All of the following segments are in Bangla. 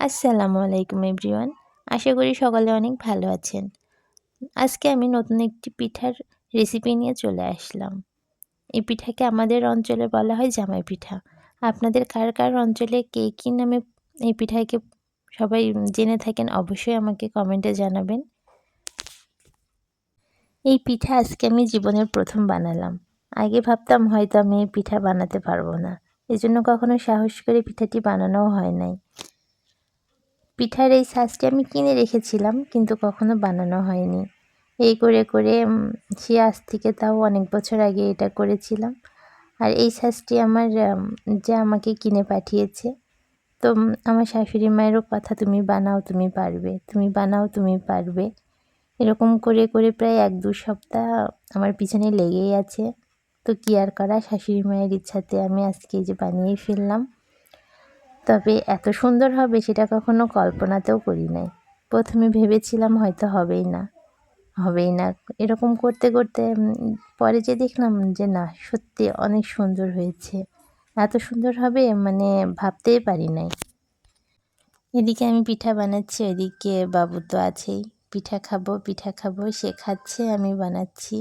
আসসালামু আলাইকুম এভরিওয়ান। আশা করি সকলে অনেক ভালো আছেন। আজকে আমি নতুন একটি পিঠার রেসিপি নিয়ে চলে আসলাম। এই পিঠাকে আমাদের অঞ্চলে বলা হয় জামাই পিঠা। আপনাদের কার কার অঞ্চলে কে কী নামে এই পিঠাকে সবাই জেনে থাকেন অবশ্যই আমাকে কমেন্টে জানাবেন। এই পিঠা আজকে আমি জীবনের প্রথম বানালাম। আগে ভাবতাম হয়তো আমি এই পিঠা বানাতে পারব না। এজন্য কখনো সাহস করে পিঠাটি বানানোও হয় নাই। পিঠার এই সাজটি আমি কিনে রেখেছিলাম, কিন্তু কখনো বানানো হয়নি। এই করে করে সে আজ থেকে তাও অনেক বছর আগে এটা করেছিলাম। আর এই সাজটি আমার যে আমাকে কিনে পাঠিয়েছে, তো আমার শাশুড়ি মায়েরও কথা, তুমি বানাও, তুমি পারবে, তুমি বানাও, তুমি পারবে। এরকম করে করে প্রায় এক দু সপ্তাহ আমার পিছনে লেগেই আছে। তো কী আর করা, শাশুড়ি মায়ের ইচ্ছাতে আমি আজকে যে বানিয়ে ফেললাম। তবে এত সুন্দর হবে সেটা কখনো কল্পনাতেও করি নাই। প্রথমে ভেবেছিলাম হয়তো হবেই না। হবেই না। এরকম করতে করতে পরে যে দেখলাম যে না, সত্যি অনেক সুন্দর হয়েছে। এত সুন্দর হবে মানে ভাবতেই পারি নাই। এদিকে আমি পিঠা বানাচ্ছি, ওইদিকে বাবু তো আছেই। পিঠা খাব পিঠা খাব, সে খাচ্ছে, আমি বানাচ্ছি।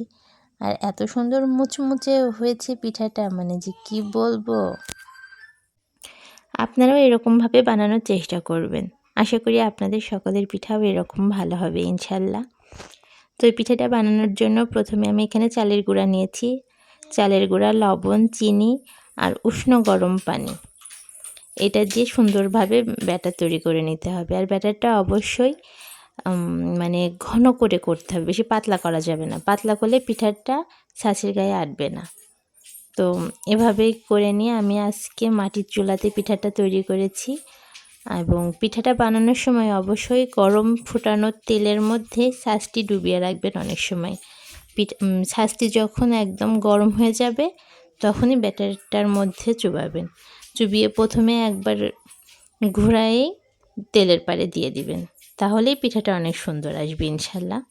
আর এত সুন্দর মুচমুচে হয়েছে পিঠাটা মানে যে কি বলব? আপনারাও এরকমভাবে বানানোর চেষ্টা করবেন। আশা করি আপনাদের সকলের পিঠাও এরকম ভালো হবে, ইনশাল্লাহ। তো এই পিঠাটা বানানোর জন্য প্রথমে আমি এখানে চালের গুঁড়া নিয়েছি। চালের গুঁড়া, লবণ, চিনি আর উষ্ণ গরম পানি। এটা দিয়ে সুন্দরভাবে ব্যাটার তৈরি করে নিতে হবে। আর ব্যাটারটা অবশ্যই মানে ঘন করে করতে হবে। বেশি পাতলা করা যাবে না। পাতলা করলে পিঠাটা ছাঁচের গায়ে আটবে না। তো এভাবেই করে নিয়ে আমি আজকে মাটির চুলাতে পিঠাটা তৈরি করেছি। এবং পিঠাটা বানানোর সময় অবশ্যই গরম ফুটানো তেলের মধ্যে ছাঁচটি ডুবিয়ে রাখবেন অনেক সময়। ছাঁচটি যখন একদম গরম হয়ে যাবে, তখনই ব্যাটারটার মধ্যে চুবাবেন। চুবিয়ে প্রথমে একবার ঘোরাই তেলের পারে দিয়ে দিবেন। তাহলেই পিঠাটা অনেক সুন্দর আসবে, ইনশাল্লাহ।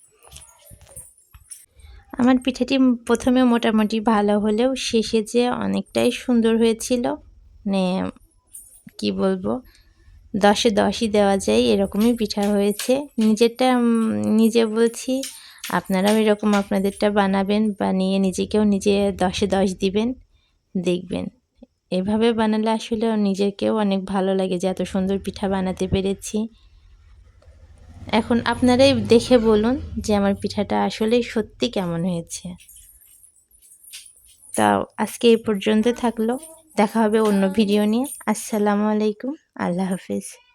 আমার পিঠাটি প্রথমে মোটামুটি ভালো হলেও শেষে যে অনেকটাই সুন্দর হয়েছিল মানে কি বলব, দশে দশই দেওয়া যায় এরকমই পিঠা হয়েছে। নিজেরটা নিজে বলছি, আপনারাও এরকম আপনাদেরটা বানাবেন, বানিয়ে নিজেকেও নিজে দশে দশ দিবেন, দেখবেন। এভাবে বানালে আসলে নিজেকেও অনেক ভালো লাগে যে এত সুন্দর পিঠা বানাতে পেরেছি। এখন আপনারাই দেখে বলুন যে আমার পিঠাটা আসলে সত্যি কেমন হয়েছে। তা আজকে এই পর্যন্ত থাকল। দেখা হবে অন্য ভিডিও নিয়ে। আসসালামু আলাইকুম। আল্লাহ হাফিজ।